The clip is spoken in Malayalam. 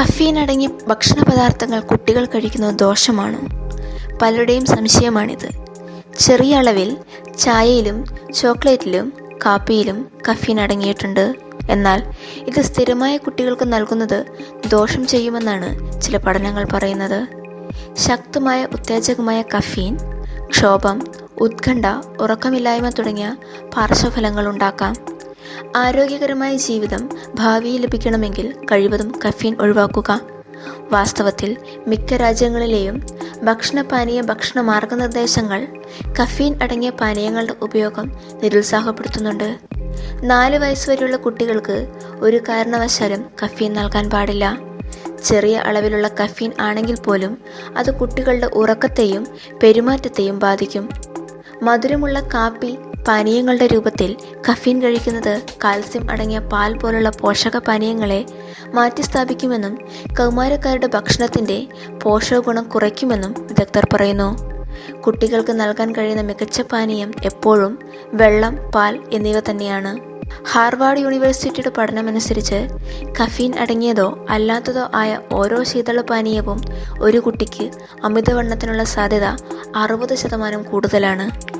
കഫീൻ അടങ്ങിയ ഭക്ഷണ പദാർത്ഥങ്ങൾ കുട്ടികൾ കഴിക്കുന്നത് ദോഷമാണ്. പലരുടെയും സംശയമാണിത്. ചെറിയ അളവിൽ ചായയിലും ചോക്ലേറ്റിലും കാപ്പിയിലും കഫീൻ അടങ്ങിയിട്ടുണ്ട്. എന്നാൽ ഇത് സ്ഥിരമായ കുട്ടികൾക്ക് നൽകുന്നത് ദോഷം ചെയ്യുമെന്നാണ് ചില പഠനങ്ങൾ പറയുന്നത്. ശക്തമായ ഉത്തേജകമായ കഫീൻ ക്ഷോഭം ഉത്കണ്ഠ ഉറക്കമില്ലായ്മ തുടങ്ങിയ പാർശ്വഫലങ്ങൾ ഉണ്ടാക്കാം. ആരോഗ്യകരമായ ജീവിതം ഭാവിയിൽ ലഭിക്കണമെങ്കിൽ കഴിവതും കഫീൻ ഒഴിവാക്കുക. വാസ്തവത്തിൽ മിക്ക രാജ്യങ്ങളിലെയും ഭക്ഷണപാനീയ ഭക്ഷണ മാർഗനിർദ്ദേശങ്ങൾ കഫീൻ അടങ്ങിയ പാനീയങ്ങളുടെ ഉപയോഗം നിരുത്സാഹപ്പെടുത്തുന്നുണ്ട്. നാല് വയസ്സുവരെയുള്ള കുട്ടികൾക്ക് ഒരു കാരണവശാലും കഫീൻ നൽകാൻ പാടില്ല. ചെറിയ അളവിലുള്ള കഫീൻ ആണെങ്കിൽ പോലും അത് കുട്ടികളുടെ ഉറക്കത്തെയും പെരുമാറ്റത്തെയും ബാധിക്കും. മധുരമുള്ള കാപ്പി പാനീയങ്ങളുടെ രൂപത്തിൽ കഫീൻ കഴിക്കുന്നത് കാൽസ്യം അടങ്ങിയ പാൽ പോലുള്ള പോഷക പാനീയങ്ങളെ മാറ്റിസ്ഥാപിക്കുമെന്നും കൗമാരക്കാരുടെ ഭക്ഷണത്തിന്റെ പോഷകഗുണം കുറയ്ക്കുമെന്നും വിദഗ്ധർ പറയുന്നു. കുട്ടികൾക്ക് നൽകാൻ കഴിയുന്ന മികച്ച പാനീയം എപ്പോഴും വെള്ളം പാൽ എന്നിവ തന്നെയാണ്. ഹാർവാർഡ് യൂണിവേഴ്സിറ്റിയുടെ പഠനമനുസരിച്ച് കഫീൻ അടങ്ങിയതോ അല്ലാത്തതോ ആയ ഓരോ ശീതള പാനീയവും ഒരു കുട്ടിക്ക് അമിതവണ്ണത്തിനുള്ള സാധ്യത അറുപത് ശതമാനം കൂടുതലാണ്.